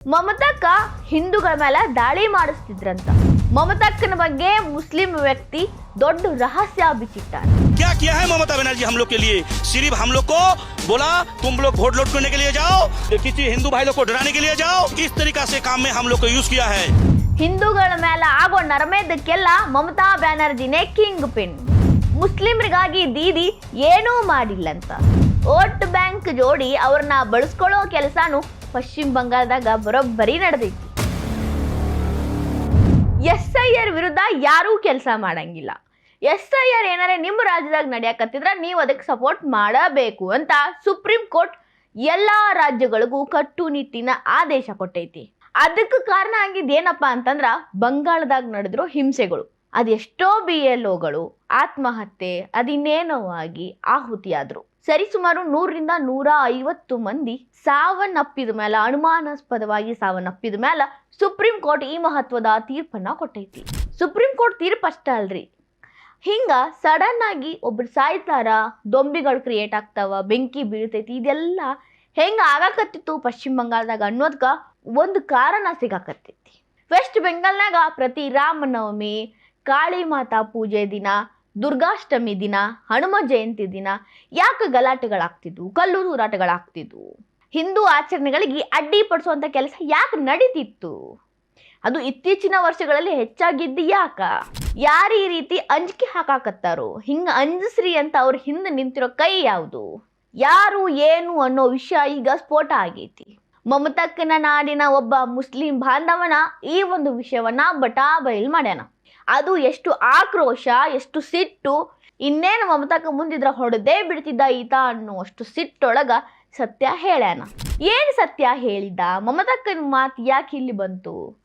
ಮಮತಕ್ಕ ಹಿಂದೂಗಳ ಮೇಲೆ ದಾಳಿ ಮಾಡಿಸ್ತಿದ್ರಂತ ಮಮತಕ್ಕನ ಬಗ್ಗೆ ಮುಸ್ಲಿಂ ವ್ಯಕ್ತಿ ದೊಡ್ಡ ರಹಸ್ಯ ಬಿಚ್ಚಿಟ್ಟಾರೆ क्या किया है ममता बनर्जी हम लोग के लिए सिर्फ हम लोग को बोला तुम लोग वोट लौट करने के लिए जाओ किसी हिंदू भाई लोग को डराने के लिए जाओ इस तरीका से काम में हम लोग को यूज किया है ಹಿಂದೂಗಳ ಮೇಲೆ ಆಗೋ ನರಮೇದಕ್ಕೆಲ್ಲ ಮಮತಾ ಬ್ಯಾನರ್ಜಿನೇ ಕಿಂಗ್ ಪಿನ್ ಮುಸ್ಲಿಮರಿಗಾಗಿ ದೀದಿ ಏನೂ ಮಾಡಿಲ್ಲಂತ ವೋಟ್ ಬ್ಯಾಂಕ್ ಜೋಡಿ ಅವ್ರನ್ನ ಬಳಸ್ಕೊಳ್ಳೋ ಕೆಲಸನೂ ಪಶ್ಚಿಮ ಬಂಗಾಳದಾಗ ಬರೋಬ್ಬರಿ ನಡೆದೈತಿ. ಎಸ್ ಐ ಆರ್ ವಿರುದ್ಧ ಯಾರೂ ಕೆಲಸ ಮಾಡಂಗಿಲ್ಲ. ಎಸ್ ಐ ಆರ್ ಏನಾರೆ ನಿಮ್ಮ ರಾಜ್ಯದಾಗ ನಡೆಯಕತ್ತಿದ್ರೆ ನೀವು ಅದಕ್ಕೆ ಸಪೋರ್ಟ್ ಮಾಡಬೇಕು ಅಂತ ಸುಪ್ರೀಂ ಕೋರ್ಟ್ ಎಲ್ಲ ರಾಜ್ಯಗಳಿಗೂ ಕಟ್ಟುನಿಟ್ಟಿನ ಆದೇಶ ಕೊಟ್ಟೈತಿ. ಅದಕ್ಕೆ ಕಾರಣ ಆಗಿದ್ದೇನಪ್ಪ ಅಂತಂದ್ರ ಬಂಗಾಳದಾಗ ನಡೆದಿರೋ ಹಿಂಸೆಗಳು. ಅದೆಷ್ಟೋ ಬಿ ಎಲ್ ಒಗಳು ಆತ್ಮಹತ್ಯೆ ಅದಿನ್ನೇನೋ ಆಗಿ ಆಹುತಿಯಾದ್ರು. ಸರಿಸುಮಾರು ನೂರರಿಂದ ನೂರ ಐವತ್ತು ಮಂದಿ ಸಾವನ್ನಪ್ಪಿದ ಮೇಲೆ ಅನುಮಾನಾಸ್ಪದವಾಗಿ ಸಾವನ್ನಪ್ಪಿದ ಮೇಲೆ ಸುಪ್ರೀಂ ಕೋರ್ಟ್ ಈ ಮಹತ್ವದ ತೀರ್ಪನ್ನ ಕೊಟ್ಟೈತಿ. ಸುಪ್ರೀಂ ಕೋರ್ಟ್ ತೀರ್ಪು ಅಷ್ಟೇ ಅಲ್ರಿ. ಹಿಂಗ ಸಡನ್ ಆಗಿ ಒಬ್ರು ಸಾಯ್ತಾರ, ದೊಂಬಿಗಳು ಕ್ರಿಯೇಟ್ ಆಗ್ತಾವ, ಬೆಂಕಿ ಬೀಳ್ತೈತಿ, ಇದೆಲ್ಲ ಹೆಂಗ ಆಗಾಕತ್ತಿತ್ತು ಪಶ್ಚಿಮ ಬಂಗಾಳದಾಗ ಅನ್ನೋದ್ಕ ಒಂದು ಕಾರಣ ಸಿಗಾಕತ್ತೈತಿ. ವೆಸ್ಟ್ ಬೆಂಗಾಲ್ನಾಗ ಪ್ರತಿ ರಾಮನವಮಿ ಕಾಳಿ ಮಾತಾ ಪೂಜೆ ದಿನ, ದುರ್ಗಾಷ್ಟಮಿ ದಿನ, ಹನುಮ ಜಯಂತಿ ದಿನ, ಯಾಕೆ ಗಲಾಟೆಗಳಾಗ್ತಿದ್ವು, ಕಲ್ಲು ತೂರಾಟಗಳಾಗ್ತಿದ್ವು? ಹಿಂದೂ ಆಚರಣೆಗಳಿಗೆ ಅಡ್ಡಿಪಡಿಸುವಂಥ ಕೆಲಸ ಯಾಕೆ ನಡೀತಿತ್ತು? ಅದು ಇತ್ತೀಚಿನ ವರ್ಷಗಳಲ್ಲಿ ಹೆಚ್ಚಾಗಿದ್ದು ಯಾಕ? ಯಾರು ಈ ರೀತಿ ಅಂಜಿಕೆ ಹಾಕಾಕತ್ತಾರೋ? ಹಿಂಗ ಅಂಜಿಸ್ರಿ ಅಂತ ಅವ್ರ ಹಿಂದೆ ನಿಂತಿರೋ ಕೈ ಯಾವುದು? ಯಾರು ಏನು ಅನ್ನೋ ವಿಷಯ ಈಗ ಸ್ಫೋಟ ಆಗೈತಿ. ಮಮತಕ್ಕನ ನಾಡಿನ ಒಬ್ಬ ಮುಸ್ಲಿಂ ಬಾಂಧವನ ಈ ಒಂದು ವಿಷಯವನ್ನ ಬಟಾ ಬಯಲು ಮಾಡ್ಯಾನ. ಅದು ಎಷ್ಟು ಆಕ್ರೋಶ, ಎಷ್ಟು ಸಿಟ್ಟು, ಇನ್ನೇನು ಮಮತಾಕ ಮುಂದಿದ್ರ ಹೊಡೆದೇ ಬಿಡ್ತಿದ್ದ ಈತ ಅನ್ನುವಷ್ಟು ಸಿಟ್ಟೊಳಗ ಸತ್ಯ ಹೇಳ್ಯಾನ. ಏನು ಸತ್ಯ ಹೇಳಿದ್ದ? ಮಮತಾಕ್ಕನ ಮಾತು ಯಾಕೆ ಇಲ್ಲಿ ಬಂತು?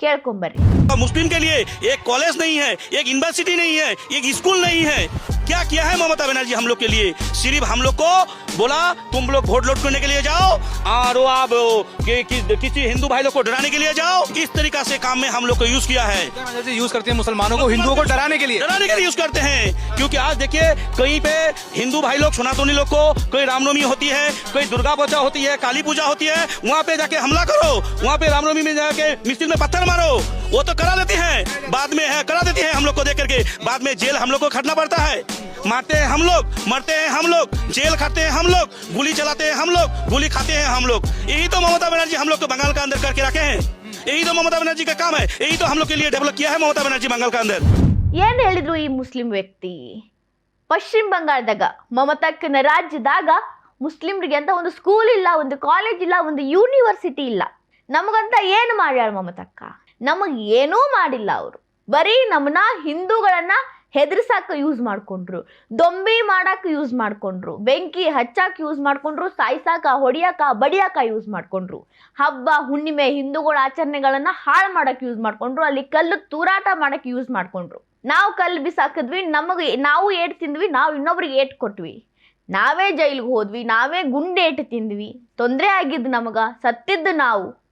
केड़कुम्बरी मुस्लिम के लिए एक कॉलेज नहीं है एक यूनिवर्सिटी नहीं है एक स्कूल नहीं है। क्या किया है ममता बनर्जी हम लोग के लिए? सिर्फ़ हम लोग को बोला तुम लोग वोट लोट करने के लिए जाओ और आप कि, कि, किसी हिंदू भाई लोग को डराने के लिए जाओ इस तरीका से काम में हम लोग को यूज़ किया है। यूज़ करते हैं मुसलमानों को हिंदुओं को डराने के लिए। डराने के लिए यूज़ करते हैं। क्योंकि आज देखिए कहीं पे हिंदू भाई लोग सनातनी लोग को कहीं रामनवमी होती है कहीं दुर्गा पूजा होती है काली पूजा होती है वहाँ पे जाके हमला करो। वहाँ पे रामनवमी में जाके मिस्त्री में पत्थर मारो वो तो करा देती हैं बाद में है करा देती है हम लोग को देख करके बाद में जेल हम लोग को खटना पड़ता है मारते हैं हम लोग मरते हैं हम लोग जेल खाते हैं हम लोग गोली चलाते हैं हम लोग गोली खाते हैं हम लोग यही तो ममता बनर्जी हम लोग को बंगाल का अंदर करके रखे हैं यही तो ममता बनर्जी का काम है यही तो हम लोग के लिए डेवलप किया है ममता बनर्जी बंगाल का अंदर ಏನ್ ಹೇಳಿದ್ರು ಈ ಮುಸ್ಲಿಂ ವ್ಯಕ್ತಿ ಪಶ್ಚಿಮ ಬಂಗಾಳದಾಗ ಮಮತಕ್ಕನ ರಾಜ್ಯದಾಗ ಮುಸ್ಲಿಮ್ರಿಗೆ ಅಂತ ಒಂದು ಸ್ಕೂಲ್ ಇಲ್ಲ ಒಂದು ಕಾಲೇಜ್ ಇಲ್ಲ ಒಂದು ಯೂನಿವರ್ಸಿಟಿ ಇಲ್ಲ ನಮಗಂತ ಏನು ಮಾಡ್ಯಾಳ ಮಮತಕ್ಕ ನಮಗೆ ಏನೂ ಮಾಡಿಲ್ಲ ಅವರು. ಬರೀ ನಮ್ಮನ್ನ ಹಿಂದೂಗಳನ್ನ ಹೆದರ್ಸಾಕ ಯೂಸ್ ಮಾಡ್ಕೊಂಡ್ರು. ದೊಂಬಿ ಮಾಡಕ್ಕೆ ಯೂಸ್ ಮಾಡ್ಕೊಂಡ್ರು. ಬೆಂಕಿ ಹಚ್ಚಾಕ ಯೂಸ್ ಮಾಡ್ಕೊಂಡ್ರು. ಸಾಯ್ಸಾಕ, ಹೊಡಿಯಾಕ, ಬಡಿಯಾಕ ಯೂಸ್ ಮಾಡ್ಕೊಂಡ್ರು. ಹಬ್ಬ, ಹುಣ್ಣಿಮೆ, ಹಿಂದೂಗಳ ಆಚರಣೆಗಳನ್ನ ಹಾಳು ಮಾಡಕ್ಕೆ ಯೂಸ್ ಮಾಡ್ಕೊಂಡ್ರು. ಅಲ್ಲಿ ಕಲ್ಲು ತೂರಾಟ ಮಾಡಕ್ಕೆ ಯೂಸ್ ಮಾಡ್ಕೊಂಡ್ರು. ನಾವು ಕಲ್ಲು ಬಿಸಾಕಿದ್ವಿ, ನಮಗೆ ನಾವು ಏಟ್ ತಿಂದ್ವಿ, ನಾವು ಇನ್ನೊಬ್ರಿಗೆ ಏಟ್ ಕೊಟ್ವಿ. ನಾವೇ ಜೈಲಿಗೆ ಹೋದ್ವಿ, ನಾವೇ ಗುಂಡೇಟು ತಿಂದ್ವಿ. ತೊಂದರೆ ಆಗಿದ್ದು ನಮಗ ಸತ್ತಿದ್ದು ನಾವು.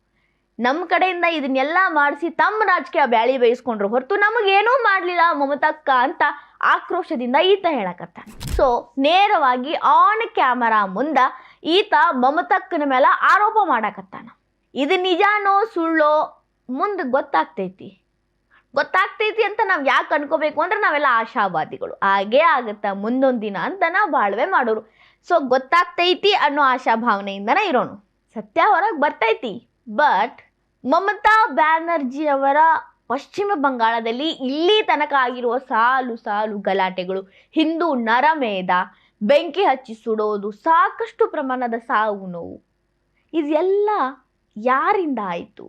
ನಮ್ಮ ಕಡೆಯಿಂದ ಇದನ್ನೆಲ್ಲ ಮಾಡಿಸಿ ತಮ್ಮ ರಾಜಕೀಯ ಬ್ಯಾಳಿ ಬೇಯಿಸ್ಕೊಂಡ್ರು ಹೊರತು ನಮಗೇನೂ ಮಾಡಲಿಲ್ಲ ಮಮತಕ್ಕ ಅಂತ ಆಕ್ರೋಶದಿಂದ ಈತ ಹೇಳಕತ್ತಾನೆ ಸೊ ನೇರವಾಗಿ ಆನ್ ಕ್ಯಾಮರಾ ಮುಂದ ಈತ ಮಮತಕ್ಕನ ಮೇಲೆ ಆರೋಪ ಮಾಡಕತ್ತಾನ. ಇದು ನಿಜಾನೋ ಸುಳ್ಳೋ ಮುಂದೆ ಗೊತ್ತಾಗ್ತೈತಿ. ಗೊತ್ತಾಗ್ತೈತಿ ಅಂತ ನಾವು ಯಾಕೆ ಅನ್ಕೋಬೇಕು ಅಂದ್ರೆ ನಾವೆಲ್ಲ ಆಶಾವಾದಿಗಳು. ಹಾಗೇ ಆಗುತ್ತಾ, ಮುಂದೊಂದು ದಿನ ಅಂತ ನಾವು ಬಾಳ್ವೆ ಮಾಡೋರು. ಸೊ ಗೊತ್ತಾಗ್ತೈತಿ ಅನ್ನೋ ಆಶಾಭಾವನೆಯಿಂದನೇ ಇರೋನು. ಸತ್ಯ ಹೊರಗೆ ಬರ್ತೈತಿ. ಬಟ್ ಮಮತಾ ಬ್ಯಾನರ್ಜಿ ಅವರ ಪಶ್ಚಿಮ ಬಂಗಾಳದಲ್ಲಿ ಇಲ್ಲಿ ತನಕ ಆಗಿರುವ ಸಾಲು ಸಾಲು ಗಲಾಟೆಗಳು, ಹಿಂದೂ ನರಮೇಧ, ಬೆಂಕಿ ಹಚ್ಚಿ ಸುಡೋದು, ಸಾಕಷ್ಟು ಪ್ರಮಾಣದ ಸಾವು ನೋವು ಇದೆಲ್ಲ ಯಾರಿಂದ ಆಯಿತು?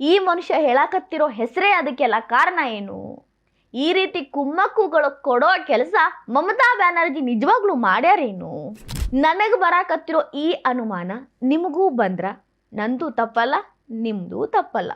ಈ ಮನುಷ್ಯ ಹೇಳಕತ್ತಿರೋ ಹೆಸರೇ ಅದಕ್ಕೆಲ್ಲ ಕಾರಣ ಏನು? ಈ ರೀತಿ ಕುಮ್ಮಕ್ಕುಗಳು ಕೊಡೋ ಕೆಲಸ ಮಮತಾ ಬ್ಯಾನರ್ಜಿ ನಿಜವಾಗ್ಲೂ ಮಾಡ್ಯಾರೇನು? ನನಗೆ ಬರಾಕತ್ತಿರೋ ಈ ಅನುಮಾನ ನಿಮಗೂ ಬಂದ್ರ? ನಂದು ತಪ್ಪಲ್ಲ ನಿಮ್ಮದು ತಪ್ಪಲ್ಲ.